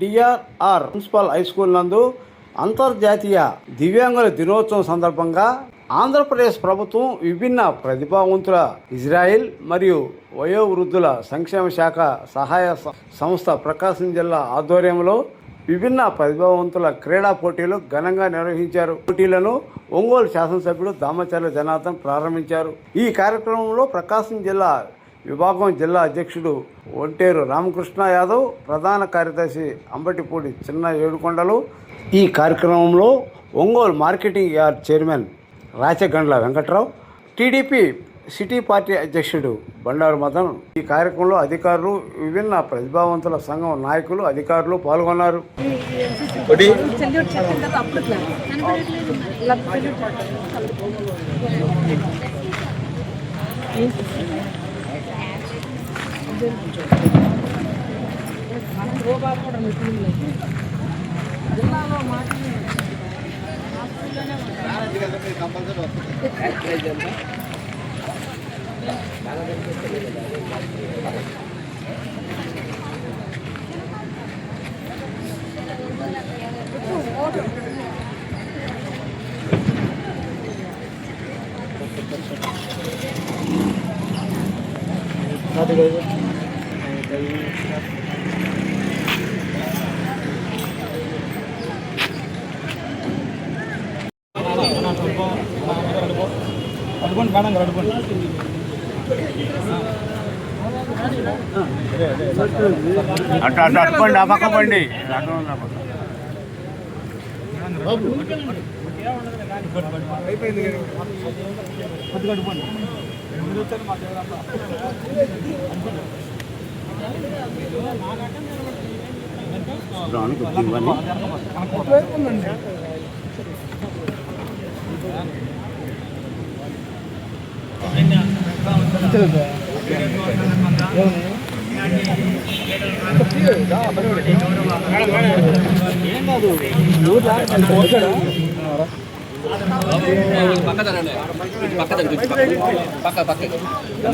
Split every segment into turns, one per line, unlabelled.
DRR municipal high school నందు అంతర్జాతీయ దివ్యాంగుల దినోత్సవం సందర్భంగా ఆంధ్రప్రదేశ్ ప్రభుత్వం విభిన్న ప్రతిభావంతుల ఇజ్రాయిల్ మరియు వయోవృద్ధుల సంక్షేమ శాఖ సహాయ సంస్థ ప్రకాశం జిల్లా ఆధ్వర్యంలో విభిన్న ప్రతిభావంతుల క్రీడా పోటీలు ఘనంగా నిర్వహించారు. పోటీలను ఒంగోలు శాసనసభ్యుడు దామచర్ల జనార్దన్ ప్రారంభించారు. ఈ కార్యక్రమంలో ప్రకాశం జిల్లా విభాగం జిల్లా అధ్యక్షుడు ఒంటేరు రామకృష్ణ యాదవ్ ప్రధాన కార్యదర్శి అంబటిపూడి చిన్న ఏడుకొండలు. ఈ కార్యక్రమంలో Ongole marketing yard chairman Rachagandla Venkatrao TDP city party అధ్యక్షుడు బండారు మదన్. ఈ కార్యక్రమంలో అధికారులు విభిన్న ప్రతిభావంతుల సంఘం నాయకులు అధికారులు పాల్గొన్నారు.
Thank you. తర్వాత అప్పుడు క్లాస్ ఇలా సెల్యూట్ జిల్లాలో మాటి
అడుగుండి మేడం గారు అడుగుండి
అటు అటు అట్టుకోండి ఆ పక్క పండి ఇవ్వండి.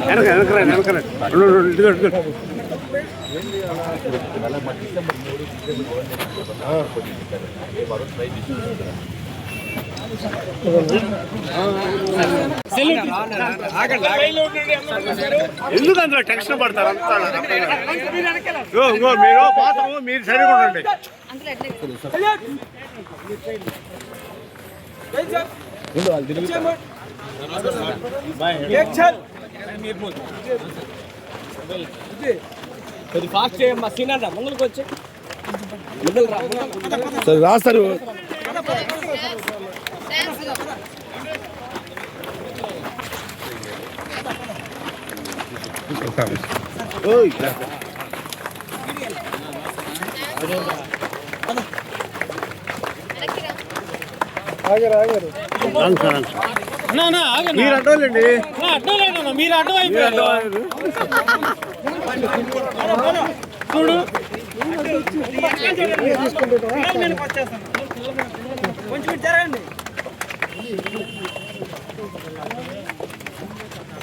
వెనక ఎందుకు అందులో టెన్షన్ పడతారు? అంతా మీరు పాత్ర మీరు సరిగా ఉండండి.
కొద్ది ఫాస్ట్ చేయమ్మా ముంగల్కి వచ్చి
రాస్తారు. మీరు అడ్డోళ్ళండి
అడ్డం లేదన్నా మీరు అడ్డం
మీరు
అయిపోయారు చూడు కొంచెం జరగండి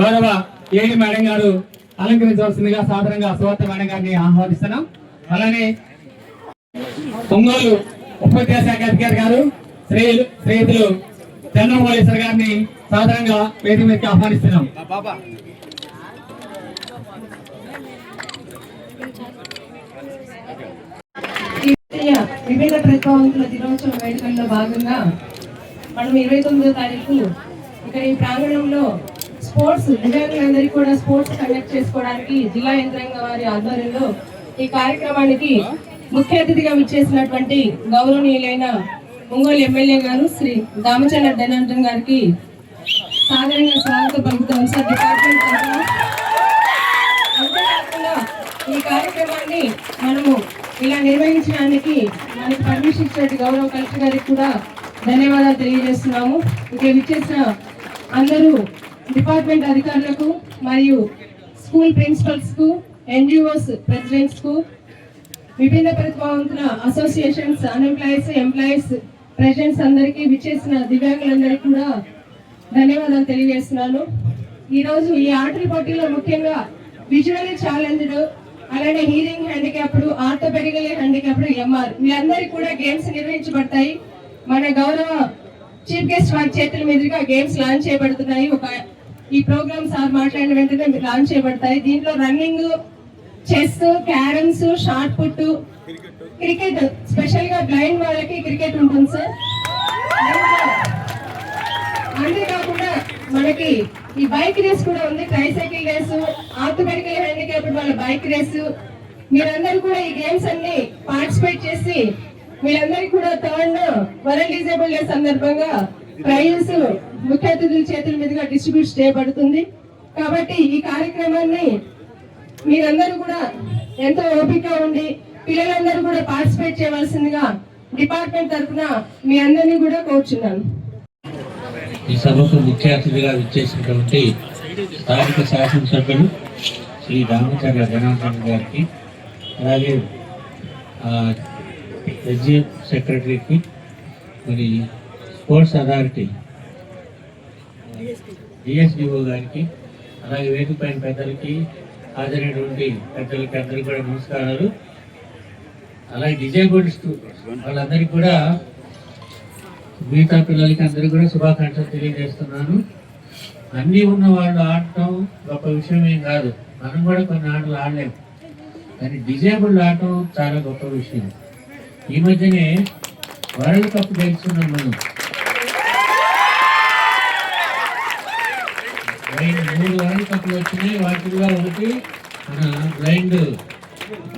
గౌరవ ఏడి మేడం గారు అలంకరించవలసిందిగా సాధారణంగా సువార్త మేడం గారిని ఆహ్వానిస్తున్నాం. అలానే ఒంగోలు ఉపాధ్యాయ శాఖ అధికారి గారు శ్రీ శ్రీయుతులు చంద్రమౌళేశ్వర్ గారిని సాధారణంగా వేదిక మీదకి ఆహ్వానిస్తున్నాం.
బాబా
ప్రతిభావంతుల దినోత్సవ వేడుకల్లో భాగంగా మనం ఇరవై తొమ్మిదో తారీఖు ఇక్కడ ఈ ప్రాంగణంలో స్పోర్ట్స్ దివ్యాంగులందరికీ కూడా స్పోర్ట్స్ కండక్ట్ చేసుకోవడానికి జిల్లా యంత్రాంగ వారి ఆధ్వర్యంలో ఈ కార్యక్రమానికి ముఖ్య అతిథిగా విచ్చేసినటువంటి గౌరవనీయులైన ఒంగోలు ఎమ్మెల్యే గారు శ్రీ దామచంద్ర ధనార్దన్ గారికి సాధారణంగా స్వాగతం పలుకుతాం. సార్ డిపార్ట్మెంట్ అంతేకాకుండా ఈ కార్యక్రమాన్ని మనము ఇలా నిర్వహించడానికి మనకి పర్మిషన్ ఇచ్చినట్టు గౌరవ కలెక్టర్ గారికి కూడా ధన్యవాదాలు తెలియజేస్తున్నాము. ఇక్కడ విచ్చేసిన అందరూ డిపార్ట్మెంట్ అధికారులకు మరియు స్కూల్ ప్రిన్సిపల్స్కు ఎన్జిఓస్ ప్రెసిడెంట్స్కు విభిన్న ప్రతిభావంతుల అసోసియేషన్స్ అన్ఎంప్లాయీస్ ఎంప్లాయీస్ ప్రెసిడెంట్స్ అందరికీ విచ్చేసిన దివ్యాంగులందరికీ కూడా ధన్యవాదాలు తెలియజేస్తున్నాను. ఈరోజు ఈ ఆటల పోటీలో ముఖ్యంగా విజువలీ ఛాలెంజ్డ్ అలానే hearing handicapped orthopedical handicapped MR. వీళ్ళందరికీ కూడా గేమ్స్ నిర్వహించబడతాయి. మన గౌరవ చీఫ్ గెస్ట్ వారి చేతుల మీదుగా గేమ్స్ లాంచ్ చేయబడుతున్నాయి. ఒక ఈ ప్రోగ్రామ్ సార్ మాట్లాడిన వెంటనే లాంచ్ చేయబడతాయి. దీంట్లో running chess carroms shot put cricket స్పెషల్గా బ్లైండ్ వాళ్ళకి క్రికెట్ ఉంటుంది సార్. అంతేకాకుండా మనకి ఈ బైక్ రేస్ కూడా ఉంది. ట్రైసైకిల్ రేస్ ఆర్థోపెడికల్ హ్యాండిక్యాప్డ్ వాళ్ళ బైక్ రేస్ మీరందరూ కూడా ఈ గేమ్స్ అన్ని పార్టిసిపేట్ చేసి మీరందరికీ కూడా థర్డ్ వరల్డ్ డిజేబుల్ డే సందర్భంగా ప్రైజెస్ ముఖ్య అతిథుల చేతుల మీదుగా డిస్ట్రిబ్యూట్ చేయబడుతుంది. కాబట్టి ఈ కార్యక్రమాన్ని మీరందరూ కూడా ఎంతో ఓపిక ఉండి పిల్లలందరూ కూడా పార్టిసిపేట్ చేయవలసిందిగా డిపార్ట్మెంట్ తరఫున మీ అందరినీ కూడా కోరుచున్నాను.
ఈ సభకు ముఖ్య అతిథిగా విచ్చేసినటువంటి స్థానిక శాసనసభ్యులు శ్రీ రామచంద్ర జనార్దన్ గారికి అలాగే ఎస్జిఎం సెక్రటరీకి మరి స్పోర్ట్స్ అథారిటీ. డిఎస్డిఓ గారికి అలాగే వేదిక పైన పెద్దలకి హాజరైనటువంటి పెద్దలకి అందరికీ కూడా నమస్కారాలు. అలాగే డిజేబుల్డ్ స్టూడెంట్స్ వాళ్ళందరికీ కూడా మిగతా పిల్లలకి అందరికీ కూడా శుభాకాంక్షలు తెలియజేస్తున్నాను. అన్నీ ఉన్న వాళ్ళు ఆడటం గొప్ప విషయం ఏం కాదు. మనం కూడా కొన్ని ఆటలు ఆడలేము కానీ డిజేబుల్డ్ ఆడటం చాలా గొప్ప విషయం. ఈ మధ్యనే వరల్డ్ కప్ గెలుచున్నాం మనం. బ్లైండ్ మూడు వరల్డ్ కప్లు వచ్చినాయి. వాటిలో ఒకటి మన బ్లైండ్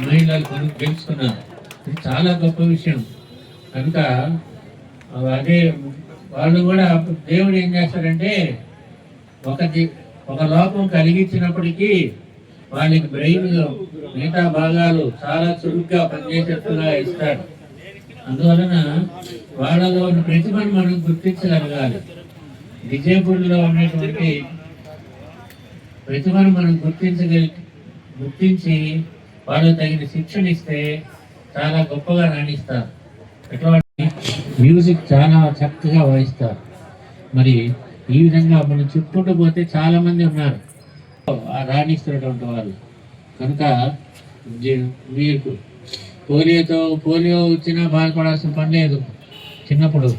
మహిళలు మనం గెలుచుకున్నారు ఇది చాలా గొప్ప విషయం. కనుక అదే వాళ్ళు కూడా దేవుడు ఏం చేస్తారంటే ఒక ఒక లోపం కలిగించినప్పటికీ వాళ్ళకి బ్రెయిన్ మిగతా భాగాలు చాలా చురుగ్గా పనిచేసేట్టుగా ఇస్తాడు. అందువలన వాళ్ళలో ఉన్న ప్రతిభను మనం గుర్తించగలగాలి. విజయపూర్లో ఉన్నటువంటి ప్రతిభను మనం గుర్తించగలి గుర్తించి వాళ్ళు తగిన శిక్షణ ఇస్తే చాలా గొప్పగా రాణిస్తారు. ఎటువంటి మ్యూజిక్ చాలా చక్కగా వాయిస్తారు. మరి ఈ విధంగా మనం చెప్పుకుంటూ పోతే చాలా మంది ఉన్నారు రాణిస్తున్నటువంటి వాళ్ళు. కనుక మీకు పోలియోతో పోలియో వచ్చినా బాధపడాల్సిన పని లేదు. చిన్నప్పుడు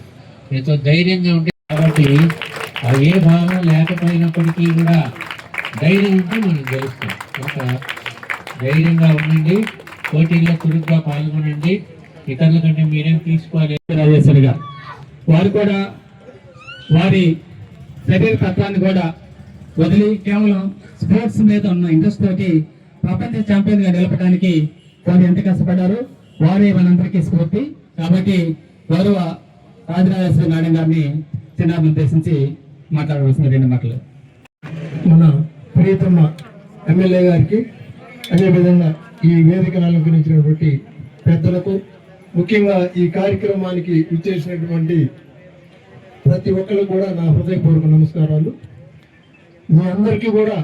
మీతో ధైర్యంగా ఉంటే కాబట్టి ఆ ఏ భాగం లేకపోయినప్పటికీ కూడా ధైర్యం ఉంటే మనం గెలుస్తాం. కనుక ధైర్యంగా ఉండండి పోటీల్లో చురుగ్గా పాల్గొనండి. ఇతరుల కంటే మీరేం తీసుకోవాలి?
రాజేశ్వరి గారు వారు కూడా వారి శరీర తత్వాన్ని కూడా వదిలి కేవలం స్పోర్ట్స్ మీద ఉన్న ఇంట్రెస్ట్ తోటి ప్రపంచ ఛాంపియన్గా నిలపడానికి వారు ఎంత కష్టపడ్డారు వారే మనందరికీ స్ఫూర్తి. కాబట్టి గౌరవ రాజరాజేశ్వరి మేడం గారిని చిన్నారిని ఉద్దేశించి మాట్లాడవలసిన రెండు మాటలు.
మన ప్రియతమ ఎమ్మెల్యే గారికి అదేవిధంగా ఈ వేదికను అలంకరించినటువంటి పెద్దలకు ముఖ్యంగా ఈ కార్యక్రమానికి ఇచ్చేసినటువంటి ప్రతి ఒక్కరు కూడా నా హృదయపూర్వక నమస్కారాలు. మీ అందరికీ కూడా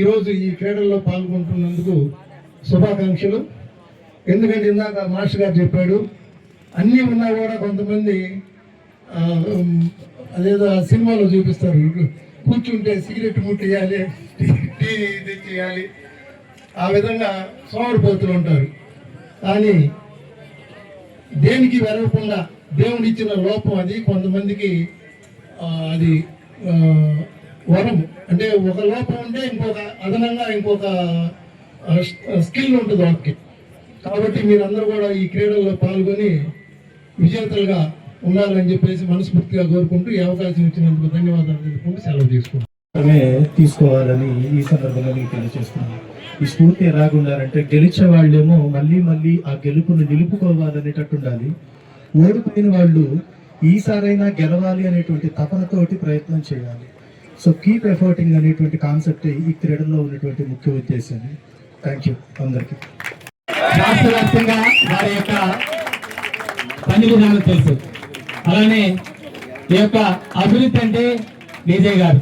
ఈరోజు ఈ క్రీడల్లో పాల్గొంటున్నందుకు శుభాకాంక్షలు. ఎందుకంటే ఇందాక మాస్టర్ గారు చెప్పాడు అన్నీ ఉన్నా కూడా కొంతమంది అదేదో సినిమాలో చూపిస్తారు. కూర్చుంటే సిగరెట్ ముట్టేయాలి టీ ఇది చేయాలి. ఆ విధంగా సోమరిపోతులు ఉంటారు. కానీ దేనికి వెరవకుండా దేవుడు ఇచ్చిన లోపం అది కొంతమందికి అది వరం అంటే ఒక లోపం ఉంటే ఇంకొక అదనంగా ఇంకొక స్కిల్ ఉంటుంది వాళ్ళకి కాబట్టి మీరందరూ కూడా ఈ క్రీడల్లో పాల్గొని విజేతలుగా ఉండాలని చెప్పేసి మనస్ఫూర్తిగా కోరుకుంటూ ఈ అవకాశం ఇచ్చినందుకు ధన్యవాదాలు తెలుపుకుంటూ సెలవు తీసుకుంటాం
తీసుకోవాలని ఈ సందర్భంగా మీకు తెలియజేస్తున్నాను. ఈ స్ఫూర్తి ఎలాగుండాలంటే గెలిచే వాళ్ళేమో మళ్ళీ మళ్ళీ ఆ గెలుపును నిలుపుకోవాలనేటట్టు ఉండాలి ఓడిపోయిన వాళ్ళు ఈసారైనా గెలవాలి అనేటువంటి తపనతోటి ప్రయత్నం చేయాలి. సో కీప్ ఎఫర్టింగ్ అనేటువంటి కాన్సెప్ట్ ఈ క్రీడల్లో ఉన్నటువంటి ముఖ్య ఉద్దేశం థ్యాంక్ యూ అందరికీ.
రాష్ట్ర వ్యాప్తంగా వారి యొక్క పని విధానం తెలుసు. అలానే ఈ యొక్క అభివృద్ధి అంటే విజయ్ గారు.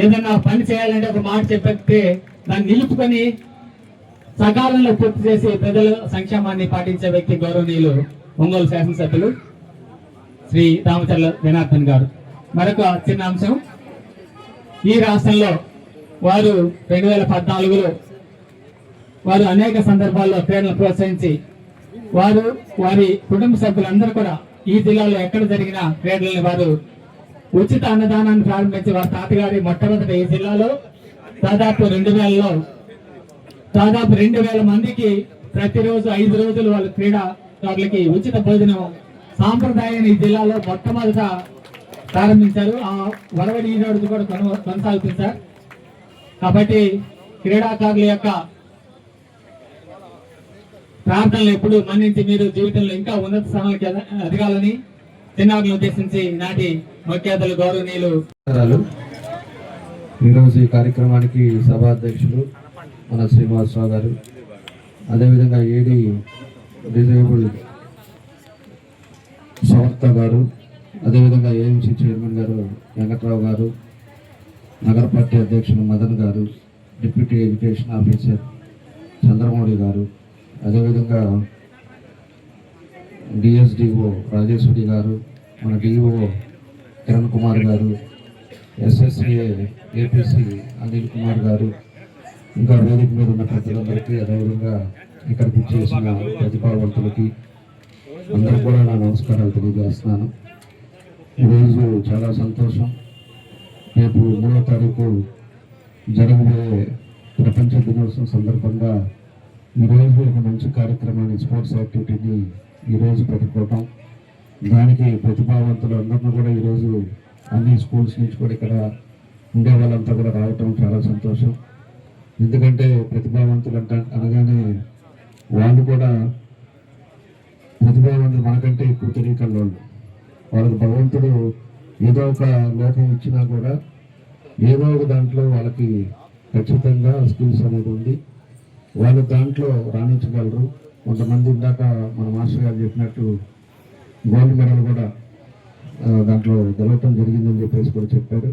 ఏదన్నా పని చేయాలంటే ఒక మాట చెప్పితే దాన్ని నిలుపుకొని సకాలంలో పూర్తి చేసి ప్రజల సంక్షేమాన్ని పాటించే వ్యక్తి గౌరవనీయులు ఒంగోలు శాసనసభ్యులు శ్రీ రామచర్ల జనార్దన్ గారు. మరొక చిన్న అంశం. ఈ రాష్ట్రంలో వారు రెండు వేల పద్నాలుగులో వారు అనేక సందర్భాల్లో క్రీడలను ప్రోత్సహించి వారు వారి కుటుంబ సభ్యులందరూ కూడా ఈ జిల్లాలో ఎక్కడ జరిగిన క్రీడలని వారు ఉచిత అన్నదానాన్ని ప్రారంభించి వారి తాతగారి మొట్టమొదటి ఈ జిల్లాలో దాదాపు రెండు వేలలో దాదాపు రెండు వేల మందికి ప్రతిరోజు ఐదు రోజులు వాళ్ళ క్రీడాకారులకి ఉచిత భోజనం సాంప్రదాయాన్ని ఈ జిల్లాలో మొట్టమొదట ప్రారంభించారు. ఆ వరవడి ఈ రోజు కూడా కొన- కొనసాగుతుంది సార్. కాబట్టి క్రీడాకారుల యొక్క ప్రార్థనలు ఎప్పుడు మన్నించి మీరు జీవితంలో ఇంకా ఉన్నత స్థానాలకు ఎదగాలని చిన్నారులను ఉద్దేశించి నాటి ముఖ్యాతలు గౌరవనీయులు.
ఈరోజు ఈ కార్యక్రమానికి సభాధ్యక్షులు మన శ్రీనివాసరావు గారు అదేవిధంగా ఏడి డిజేబుల్ సంస్థ గారు అదేవిధంగా ఏఎంసీ చైర్మన్ గారు వెంకట్రావు గారు నగర పార్టీ అధ్యక్షులు మదన్ గారు డిప్యూటీ ఎడ్యుకేషన్ ఆఫీసర్ చంద్రమౌళి గారు అదేవిధంగా డిఎస్డిఓ రాజేశ్వరి గారు మన డిఓ కిరణ్ కుమార్ గారు ఎస్ఎస్ఏ ఏపీసీ అనిల్ కుమార్ గారు ఇంకా వేదిక మీద ఉన్న ప్రజలందరికీ అదేవిధంగా ఇక్కడికి చేసిన ప్రతిభావంతులకి అందరూ కూడా నా నమస్కారాలు తెలియజేస్తున్నాను. ఈరోజు చాలా సంతోషం. రేపు మూడో తారీఖు జరగబోయే ప్రపంచ దినోత్సవం సందర్భంగా ఈరోజు ఒక మంచి కార్యక్రమాన్ని స్పోర్ట్స్ యాక్టివిటీని ఈరోజు పెట్టుకోవటం. దానికి ప్రతిభావంతులు అందరినీ కూడా ఈరోజు అన్ని స్కూల్స్ నుంచి కూడా ఇక్కడ ఉండే వాళ్ళంతా కూడా రావటం చాలా సంతోషం. ఎందుకంటే ప్రతిభావంతులు అంట అనగానే వాళ్ళు కూడా ప్రతిభావంతులు మనకంటే ఎక్కువ తెలియకల్లోళ్ళు. వాళ్ళకి భగవంతుడు ఏదో ఒక లోపం ఇచ్చినా కూడా ఏదో ఒక దాంట్లో వాళ్ళకి ఖచ్చితంగా స్కిల్స్ అనేది ఉంది. వాళ్ళు దాంట్లో రాణించగలరు. కొంతమంది ఇందాక మన మాస్టర్ గారు చెప్పినట్టు గోల్డ్ మెడల్ కూడా దాంట్లో గెలవటం జరిగిందని చెప్పేసి కూడా చెప్పారు.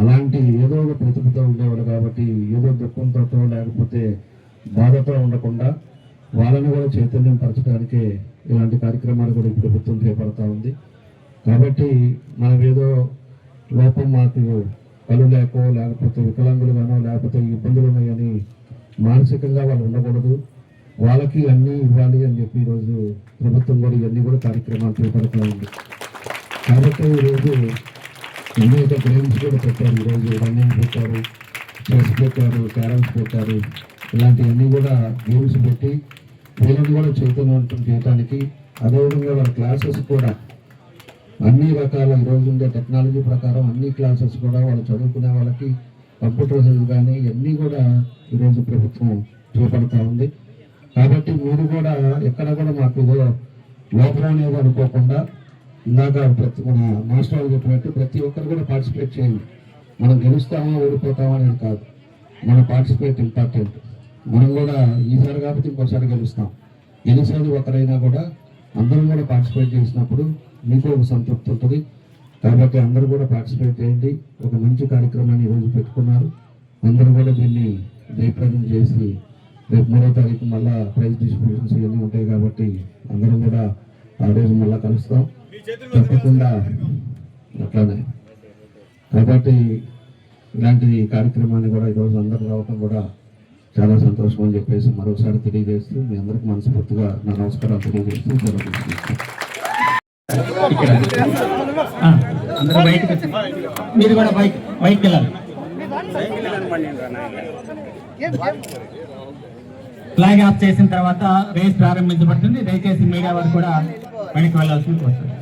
అలాంటి ఏదో ఒక ప్రతిభతో ఉండేవాడు కాబట్టి ఏదో దుఃఖంతో లేకపోతే బాధతో ఉండకుండా వాళ్ళని కూడా చైతన్యం పరచడానికే ఇలాంటి కార్యక్రమాలు కూడా ఇప్పుడు ప్రభుత్వం చేపడతా ఉంది. కాబట్టి మనం ఏదో లోపం మాకు కలు లేకో లేకపోతే వికలాంగులుగానో లేకపోతే ఇబ్బందులు ఉన్నాయని మానసికంగా వాళ్ళు ఉండకూడదు. వాళ్ళకి అన్నీ ఇవ్వాలి అని చెప్పి ఈరోజు ప్రభుత్వం కూడా ఇవన్నీ కూడా కార్యక్రమాలు చేపడుతూ ఉంది. కాబట్టి ఈరోజు అనేక గేమ్స్ కూడా పెట్టారు. ఈరోజు రన్నింగ్ పెట్టారు చెస్ పెట్టారు క్యారమ్స్ పెట్టారు. ఇలాంటివన్నీ కూడా గేమ్స్ పెట్టి వీళ్ళని కూడా చైతన్యవంతం చేయడానికి అదేవిధంగా వాళ్ళ క్లాసెస్ కూడా అన్ని రకాల ఈరోజు ఉండే టెక్నాలజీ ప్రకారం అన్ని క్లాసెస్ కూడా వాళ్ళు చదువుకునే వాళ్ళకి కంప్యూటర్ కానీ ఇవన్నీ కూడా ఈరోజు ప్రభుత్వం చేపడతా ఉంది. కాబట్టి మీరు కూడా ఎక్కడ కూడా మాకు ఏదో లోపం అనేది అనుకోకుండా ఇందాక ప్రతి మన మాస్టర్ వాళ్ళు చెప్పినట్టు ప్రతి ఒక్కరు కూడా పార్టిసిపేట్ చేయండి. మనం గెలుస్తామా ఓడిపోతామా అనేది కాదు. మన పార్టిసిపేట్ ఇంపార్టెంట్ మనం కూడా ఈసారి కాబట్టి ఇంకోసారి గెలుస్తాం. గెలిచేది ఒకరైనా కూడా అందరం కూడా పార్టిసిపేట్ చేసినప్పుడు మీకు ఒక సంతృప్తి ఉంటుంది. కాబట్టి అందరూ కూడా పార్టిసిపేట్ చేయండి. ఒక మంచి కార్యక్రమాన్ని ఈరోజు పెట్టుకున్నారు. అందరూ కూడా దీన్ని జయప్రదం చేసి రేపు మూడో తారీఖు మళ్ళా ప్రైజ్ డిస్ట్రిబ్యూషన్స్ ఇవన్నీ ఉంటాయి కాబట్టి అందరం కూడా ఆ రోజు మళ్ళా కలుస్తాం. తప్పకుండా అట్లానే. కాబట్టి ఇలాంటి కార్యక్రమాన్ని కూడా ఈరోజు అందరూ రావటం కూడా చాలా సంతోషం అని చెప్పేసి మరోసారి తెలియజేస్తూ మీ అందరికి మనస్ఫూర్తిగా నా నమస్కారాలు తెలియజేస్తూ సెలవు
అందరూ బయటకు మీరు కూడా బయట బయటకు వెళ్ళాలి. ఫ్లాగ్ ఆఫ్ చేసిన తర్వాత రేస్ ప్రారంభించబడుతుంది. దయచేసి మీడియా వారు కూడా వెళ్ళాల్సింది కోరుతున్నాను.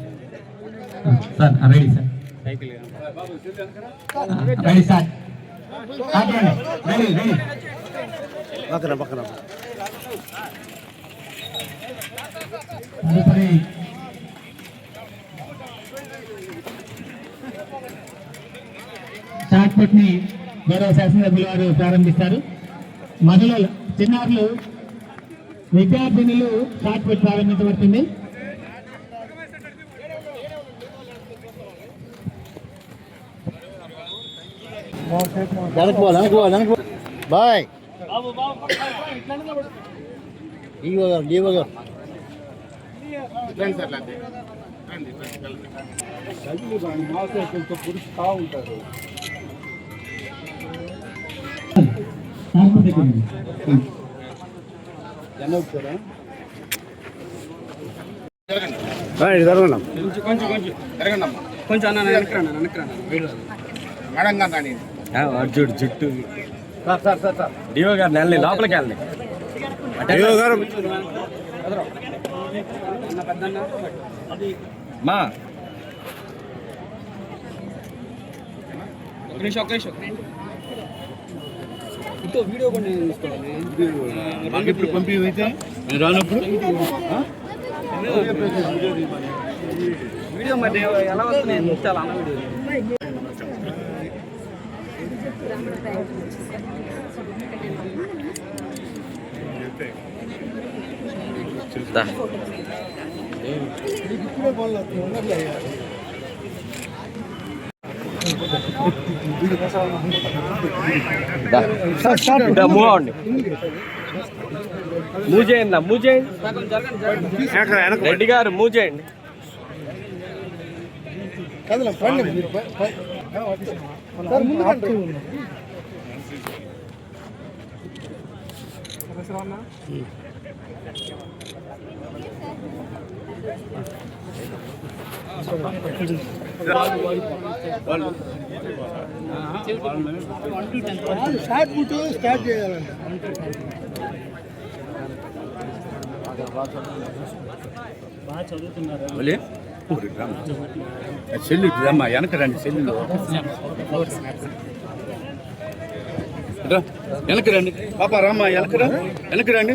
ఆ, sir ready sir. Ready sir. Ready ready.
పక్కన పక్కన.
తదుపరి షార్ట్ పుట్ని గౌరవ శాసనసభ్యుల వారు ప్రారంభిస్తారు. మహిళలు చిన్నారులు విద్యార్థినులు షార్ట్ పెట్టి ప్రారంభించబడుతుంది
బాయ్.
బాబు రాను జుట్టు. జుట్టు డిఓ గారు నెలని లోపలికి వెళ్ళండి.
అయ్యో గారు.
మా. ఒక నిమిషం ఒక నిమిషం. ఇంకో వీడియో కూడా నేను
మాకు ఇప్పుడు పంపించైతే నేను రానప్పుడు?
వీడియో మరి ఎలా వస్తుంది నేను ఇస్తాను అన్న వీడియో మూవ్ అవ్వండి మూవ్ చేయండి మూవ్ చేయండి
వెనక వెనక
రెడ్డి గారు మూవ్ చేయండి
సెల్లు రమ్మా. వెనక రండి సెల్లు వెనక రండి. పాప రామ్మా వెనకరా వెనక రండి.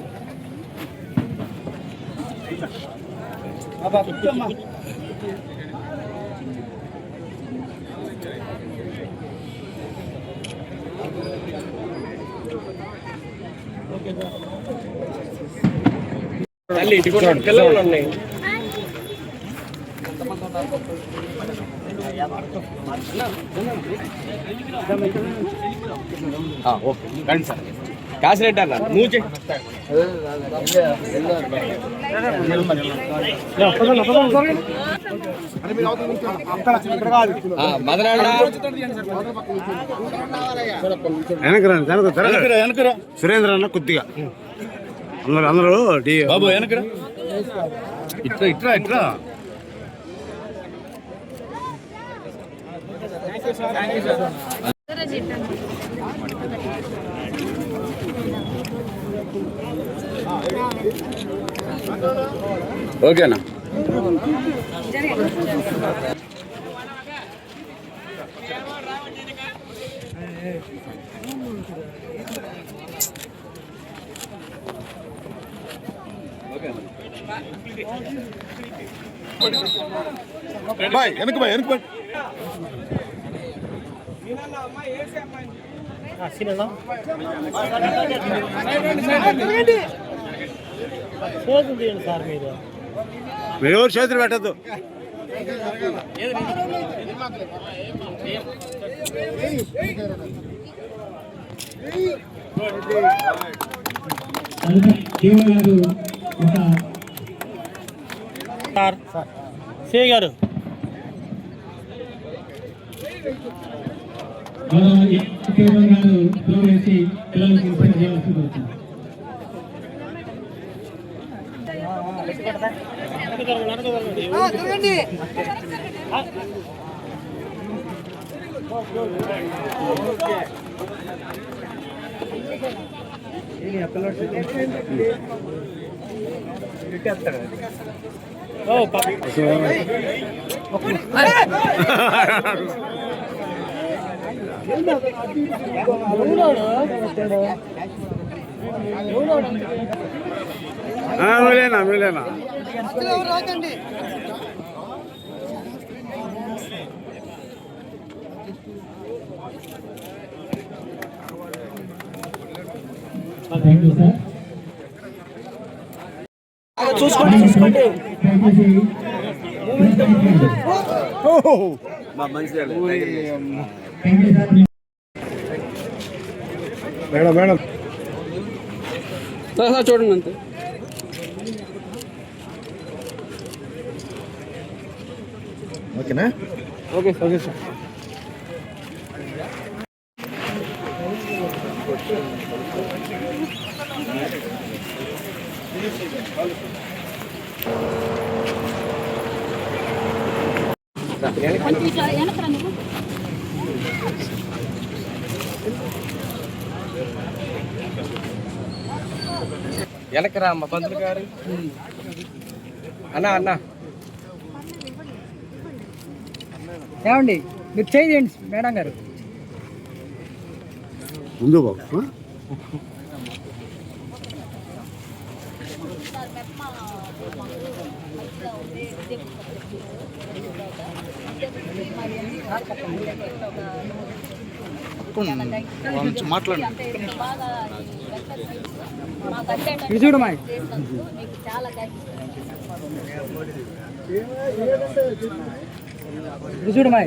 తల్లి ఇటు కూడా పిల్లలు ఉన్నాయి. ఓకే. రండి సార్. కాసిరెడ్డి అన్న నువ్వు
వెనకరా సురేంద్ర అన్న కొద్దిగా. అందరు అందరూ
బాబు వెనకరా ఇట్లా ఇట్లా ఇట్లా
ఓకేనా
బాయ్ వెనక బాయ్ వెనక బాయ్.
మీరు చేతులు పెట్టద్దు.
కేవల్ గారు సార్
సే గారు.
కేవల్ గారు త్రో వేసి పిల్లలకు ఇన్స్పైర్
మిలేనా
థ్యాంక్ యూ సార్ చూసుకోండి చూసుకోండి. సార్
మేడం మేడం
చూడండి అంతే.
ఓకేనా
ఓకే ఓకే సార్ వెనకరా అమ్మ పంతులు గారు. అన్న అన్న.
ఏమండి మీరు చేయండి మేడం గారు.
ముందు బాబు
ఇది చూడు మా ఇది చూడు మా